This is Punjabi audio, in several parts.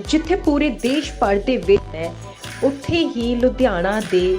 ਜਿੱਥੇ ਪੂਰੇ ਦੇਸ਼ ਭਰ ਦੇ ਵਿੱਚ ਹੈ, ਉੱਥੇ ਹੀ ਲੁਧਿਆਣਾ ਦੇ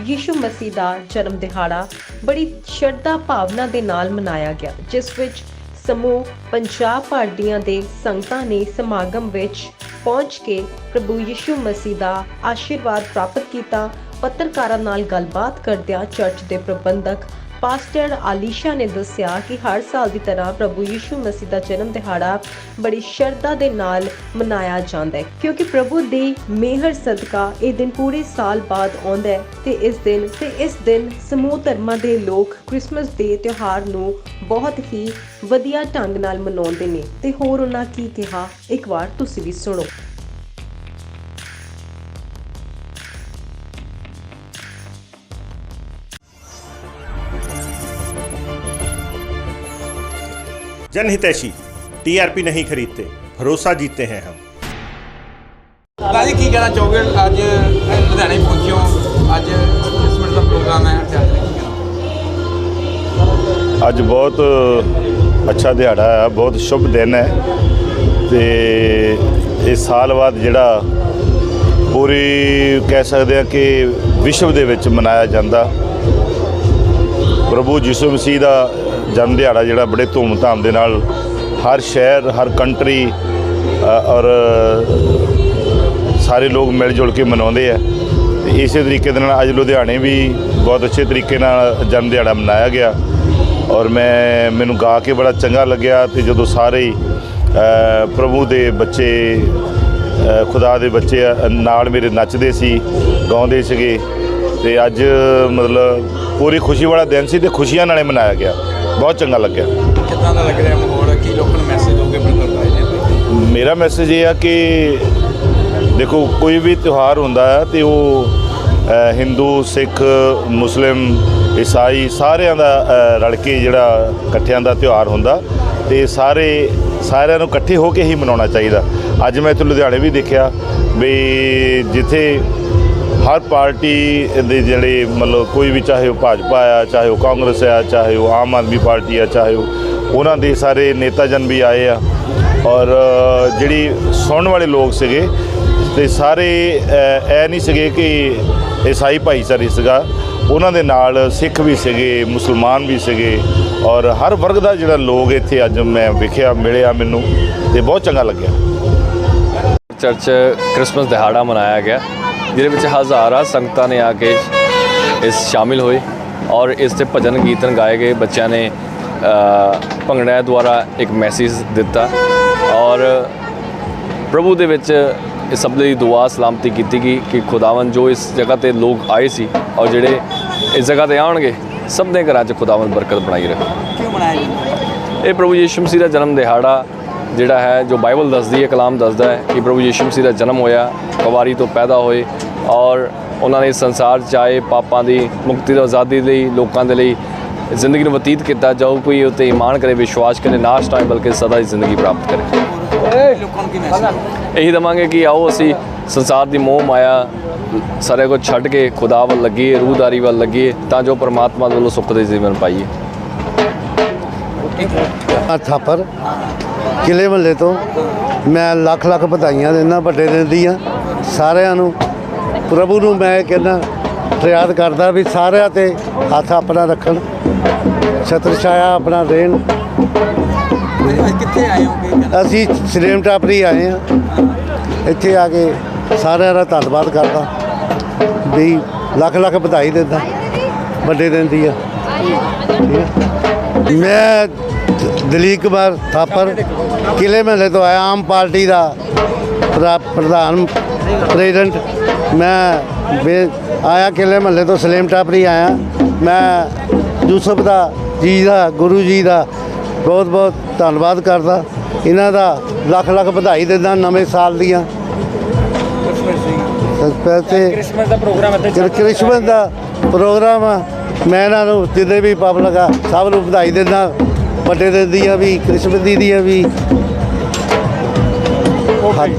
ਯਿਸੂ ਮਸੀਹ ਦਾ ਜਨਮ ਦਿਹਾੜਾ ਬੜੀ ਸ਼ਰਧਾ ਭਾਵਨਾ ਦੇ ਨਾਲ ਮਨਾਇਆ ਗਿਆ, ਜਿਸ ਵਿੱਚ ਸਮੂਹ ਪੰਜਾਬ ਭਰ ਦੀਆਂ ਦੇ ਸੰਗਤਾਂ ਨੇ ਸਮਾਗਮ ਵਿੱਚ ਪਹੁੰਚ ਕੇ ਪ੍ਰਭੂ ਯਿਸੂ ਮਸੀਹ ਦਾ ਆਸ਼ੀਰਵਾਦ ਪ੍ਰਾਪਤ ਕੀਤਾ, ਪੱਤਰਕਾਰਾਂ ਨਾਲ ਗੱਲਬਾਤ ਕਰਦਿਆਂ ਚਰਚ ਦੇ ਪ੍ਰਬੰਧਕ ਪਾਸਟਰ ਆਲੀਸ਼ਾ ਨੇ ਦੱਸਿਆ ਕਿ ਹਰ ਸਾਲ ਦੀ ਤਰ੍ਹਾਂ ਪ੍ਰਭੂ ਯੀਸ਼ੂ ਮਸੀਹ ਦਾ ਜਨਮ ਦਿਹਾੜਾ ਬੜੀ ਸ਼ਰਧਾ ਦੇ ਨਾਲ ਮਨਾਇਆ ਜਾਂਦਾ ਹੈ, ਕਿਉਂਕਿ ਪ੍ਰਭੂ ਦੀ ਮਿਹਰ ਸਦਕਾ ਇਹ ਦਿਨ ਪੂਰੇ ਸਾਲ ਬਾਅਦ ਆਉਂਦਾ ਹੈ ਤੇ ਇਸ ਦਿਨ ਤੇ ਇਸ ਦਿਨ ਸਮੂਹ ਧਰਮਾਂ ਦੇ ਲੋਕ ਕ੍ਰਿਸਮਸ ਦੇ ਤਿਉਹਾਰ ਨੂੰ ਬਹੁਤ ਹੀ ਵਧੀਆ ਢੰਗ ਨਾਲ ਮਨਾਉਂਦੇ ਨੇ ਤੇ ਹੋਰ ਉਹਨਾਂ ਕੀ ਕਿਹਾ? ਇੱਕ ਵਾਰ ਤੁਸੀਂ ਵੀ ਸੁਣੋ। जनहितैषी टीआरपी नहीं खरीदते भरोसा जीतते हैं हम ਰਾਜੀ ਕੀ ਕਹਿਣਾ ਚਾਹੋਗੇ ਅੱਜ ਇਹ ਲੁਧਿਆਣੇ ਪਹੁੰਚਿਓ ਅੱਜ ਕ੍ਰਿਸਮਸ ਦਾ ਪ੍ਰੋਗਰਾਮ ਹੈ ਤੇ ਅੱਜ ਕੀ ਕਹਿਣਾ ਅੱਜ ਬਹੁਤ ਅੱਛਾ ਦਿਹਾੜਾ ਹੈ ਬਹੁਤ ਸ਼ੁਭ ਦਿਨ ਹੈ ਤੇ ਇਹ ਸਾਲ ਬਾਅਦ ਜਿਹੜਾ ਪੂਰੀ ਕਹਿ ਸਕਦੇ ਆ ਕਿ ਵਿਸ਼ਵ ਦੇ ਵਿੱਚ ਮਨਾਇਆ ਜਾਂਦਾ ਪ੍ਰਭੂ ਯਿਸੂ ਮਸੀਹ ਦਾ ਜਨਮ ਦਿਹਾੜਾ ਜਿਹੜਾ ਬੜੇ ਧੂਮ-ਧਾਮ ਦੇ ਨਾਲ ਹਰ ਸ਼ਹਿਰ, ਹਰ ਕੰਟਰੀ ਔਰ ਸਾਰੇ ਲੋਕ ਮਿਲ ਜੁਲ ਕੇ ਮਨਾਉਂਦੇ ਆ। ਤੇ ਇਸੇ ਤਰੀਕੇ ਦੇ ਨਾਲ ਅੱਜ ਲੁਧਿਆਣੇ ਵੀ ਬਹੁਤ ਅੱਛੇ ਤਰੀਕੇ ਨਾਲ ਜਨਮ ਦਿਹਾੜਾ ਮਨਾਇਆ ਗਿਆ। ਔਰ ਮੈਂ, ਮੈਨੂੰ ਗਾ ਕੇ ਬੜਾ ਚੰਗਾ ਲੱਗਿਆ ਤੇ ਜਦੋਂ ਸਾਰੇ ਪ੍ਰਭੂ ਦੇ ਬੱਚੇ ਖੁਦਾ ਦੇ ਬੱਚੇ ਨਾਲ ਮੇਰੇ ਨੱਚਦੇ ਸੀ, ਗਾਉਂਦੇ ਸੀਗੇ। ਤੇ ਅੱਜ ਮਤਲਬ ਪੂਰੀ ਖੁਸ਼ੀ ਵਾਲਾ ਦਿਨ ਸੀ ਤੇ ਖੁਸ਼ੀਆਂ ਨਾਲੇ ਮਨਾਇਆ ਗਿਆ। ਬਹੁਤ ਚੰਗਾ ਲੱਗਿਆ। ਕਿੱਦਾਂ ਦਾ ਲੱਗ ਰਿਹਾ ਮਾਹੌਲ? ਕੀ ਲੋਕਾਂ ਨੂੰ ਮੈਸੇਜ ਦੋਗੇ ਬ੍ਰਦਰ ਭਾਈ ਨੇ? ਮੇਰਾ ਮੈਸੇਜ ਇਹ ਆ ਕਿ ਦੇਖੋ ਕੋਈ ਵੀ ਤਿਉਹਾਰ ਹੁੰਦਾ ਹੈ ਤੇ ਉਹ ਹਿੰਦੂ ਸਿੱਖ ਮੁਸਲਿਮ ਈਸਾਈ ਸਾਰਿਆਂ ਦਾ ਰਲ ਕੇ ਜਿਹੜਾ ਇਕੱਠਿਆਂ ਦਾ ਤਿਉਹਾਰ ਹੁੰਦਾ ਤੇ ਸਾਰੇ ਸਾਰਿਆਂ ਨੂੰ ਇਕੱਠੇ ਹੋ ਕੇ ਹੀ ਮਨਾਉਣਾ ਚਾਹੀਦਾ। ਅੱਜ ਮੈਂ ਇੱਥੇ ਲੁਧਿਆਣੇ ਵੀ ਦੇਖਿਆ ਵੀ ਜਿੱਥੇ ਹਰ ਪਾਰਟੀ ਦੇ ਜਿਹੜੇ ਮਤਲਬ ਕੋਈ ਵੀ ਚਾਹੇ ਉਹ ਭਾਜਪਾ ਆ ਚਾਹੇ ਉਹ ਕਾਂਗਰਸ ਆ ਚਾਹੇ ਉਹ ਆਮ ਆਦਮੀ ਪਾਰਟੀ ਆ ਚਾਹੇ ਉਹ ਉਹਨਾਂ ਦੇ ਸਾਰੇ ਨੇਤਾਜਨ ਵੀ ਆਏ ਆ। ਔਰ ਜਿਹੜੀ ਸੁਣਨ ਵਾਲੇ ਲੋਕ ਸੀਗੇ ਤੇ ਸਾਰੇ ਅ, ਇਹ ਨਹੀਂ ਸੀਗੇ ਕਿ ਈਸਾਈ ਭਾਈਚਾਰੇ ਸੀਗਾ। ਉਹਨਾਂ ਦੇ ਨਾਲ ਸਿੱਖ ਵੀ ਸੀਗੇ ਮੁਸਲਮਾਨ ਵੀ ਸੀਗੇ। ਔਰ ਹਰ ਵਰਗ ਦਾ ਜਿਹੜਾ ਲੋਕ ਇੱਥੇ ਅੱਜ ਮੈਂ ਵੇਖਿਆ ਮਿਲਿਆ ਮੈਨੂੰ ਤੇ ਬਹੁਤ ਚੰਗਾ ਲੱਗਿਆ। ਚਰਚ ਕ੍ਰਿਸਮਸ ਦਿਹਾੜਾ ਮਨਾਇਆ ਗਿਆ। ਜਿਹਦੇ ਵਿੱਚ ਹਜ਼ਾਰਾਂ ਸੰਗਤਾਂ ਨੇ ਆ ਕੇ ਇਸ ਸ਼ਾਮਿਲ ਹੋਏ ਔਰ ਇਸ ਤੇ ਭਜਨ ਕੀਰਤਨ ਗਾਏ ਗਏ। ਬੱਚਿਆਂ ਨੇ ਭੰਗੜਾ ਦੁਆਰਾ ਇੱਕ ਮੈਸੇਜ ਦਿੱਤਾ ਔਰ ਪ੍ਰਭੂ ਦੇ ਵਿੱਚ ਇਹ ਸਭ ਲਈ ਦੁਆ ਸਲਾਮਤੀ ਕੀਤੀ ਗਈ ਕਿ ਖੁਦਾਵੰ ਜੋ ਇਸ ਜਗ੍ਹਾ ਤੇ ਲੋਕ ਆਏ ਸੀ ਔਰ ਜਿਹੜੇ ਇਸ ਜਗ੍ਹਾ ਤੇ ਆਉਣਗੇ ਸਭ ਦੇ ਘਰਾਂ 'ਚ ਖੁਦਾਵੰ ਬਰਕਤ ਬਣਾਈ ਰੱਖੇ ਕਿਉਂ ਜਾਂਦਾ ਇਹ ਪ੍ਰਭੂ ਯੀਸ਼ੂ ਮਸੀਹ ਦਾ ਜਨਮ ਦਿਹਾੜਾ ਜਿਹੜਾ ਹੈ, ਜੋ ਬਾਈਬਲ ਦੱਸਦੀ ਹੈ, ਕਲਾਮ ਦੱਸਦਾ ਹੈ ਕਿ ਪ੍ਰਭੂ ਯੀਸ਼ੂ ਮਸੀਹ ਦਾ ਜਨਮ ਹੋਇਆ, ਕੁਵਾਰੀ ਤੋਂ ਪੈਦਾ ਹੋਏ ਔਰ ਉਹਨਾਂ ਨੇ ਸੰਸਾਰ 'ਚ ਆਏ ਪਾਪਾਂ ਦੀ, ਮੁਕਤੀ ਤੇ ਆਜ਼ਾਦੀ ਲਈ, ਲੋਕਾਂ ਦੇ ਲਈ ਜ਼ਿੰਦਗੀ ਨੂੰ ਬਤੀਤ ਕੀਤਾ, ਜੋ ਕੋਈ ਉਤੇ ਇਮਾਨ ਕਰੇ, ਵਿਸ਼ਵਾਸ ਕਰੇ, ਨਾਸ਼ ਨਾ ਬਲਕਿ ਸਦਾ ਦੀ ਜ਼ਿੰਦਗੀ ਪ੍ਰਾਪਤ ਕਰੇ। ਇਹੀ ਦਵਾਂਗੇ ਕਿ ਆਓ ਅਸੀਂ ਸੰਸਾਰ ਦੀ ਮੋਹ ਮਾਇਆ ਸਾਰੇ ਕੁਝ ਛੱਡ ਕੇ ਖੁਦਾ ਵੱਲ ਲੱਗੀਏ ਰੂਹਦਾਰੀ ਵੱਲ ਲੱਗੀਏ ਤਾਂ ਜੋ ਪਰਮਾਤਮਾ ਵੱਲੋਂ ਸੁੱਖ ਦੇ ਜੀਵਨ ਪਾਈਏ। ਆ ਥਾਪਰ ਕਿਲੇ ਮਹੱਲੇ ਤੋਂ ਮੈਂ ਲੱਖ ਲੱਖ ਵਧਾਈਆਂ ਦਿੰਦਾ ਵੱਡੇ ਦਿਨ ਦੀਆਂ ਸਾਰਿਆਂ ਨੂੰ। ਪ੍ਰਭੂ ਨੂੰ ਮੈਂ ਕਹਿੰਦਾ ਫਰਿਆਦ ਕਰਦਾ ਵੀ ਸਾਰਿਆਂ ਤੇ ਹੱਥ ਆਪਣਾ ਰੱਖਣ ਛਤਰ ਛਾਇਆ ਆਪਣਾ ਦੇਣ। ਕਿੱਥੇ ਆਏ ਅਸੀਂ ਸਲੇਮ ਟਾਪਰੀ ਆਏ ਆ ਇੱਥੇ ਆ ਕੇ ਸਾਰਿਆਂ ਦਾ ਧੰਨਵਾਦ ਕਰਦਾ ਵੀ ਲੱਖ ਲੱਖ ਵਧਾਈ ਦਿੰਦਾ ਵੱਡੇ ਦਿਨ ਦੀ ਆ। ਮੈਂ ਦ- ਦਲੀਪ ਕੁਮਾਰ ਥਾਪਰ ਕਿਲੇ ਮਹੱਲੇ ਤੋਂ ਆਇਆ ਆਮ ਪਾਰਟੀ ਦਾ ਪ੍ਰਾ- ਪ੍ਰਧਾਨ ਪ੍ਰੈਜ਼ੀਡੈਂਟ। ਮੈਂ ਆਇਆ ਕਿਲੇ ਮਹੱਲੇ ਤੋਂ ਸਲੇਮ ਟਾਪਰੀ ਆਇਆ। ਮੈਂ ਯੂਸਫ ਦਾ ਜੀ ਦਾ ਗੁਰੂ ਜੀ ਦਾ ਬਹੁਤ ਬਹੁਤ ਧੰਨਵਾਦ ਕਰਦਾ। ਇਹਨਾਂ ਦਾ ਲੱਖ ਲੱਖ ਵਧਾਈ ਦਿੰਦਾ ਨਵੇਂ ਸਾਲ ਦੀਆਂ। ਤੇ ਕ੍ਰਿਸਮਸ ਦਾ ਪ੍ਰੋਗਰਾਮ ਇੱਥੇ ਕ੍ਰਿ- ਕ੍ਰਿਸਮਸ ਦਾ ਪ੍ਰੋਗਰਾਮ ਮੈਂ ਇਹਨਾਂ ਨੂੰ ਜਿੰਨੇ ਵੀ ਪਬਲਿਕ ਆ ਸਭ ਨੂੰ ਵਧਾਈ ਦਿੰਦਾ। ਵੱਡੇ ਦਿਨ ਦੀਆਂ ਵੀ ਕ੍ਰਿਸਮਸ ਦੀ ਦੀਆਂ ਵੀ।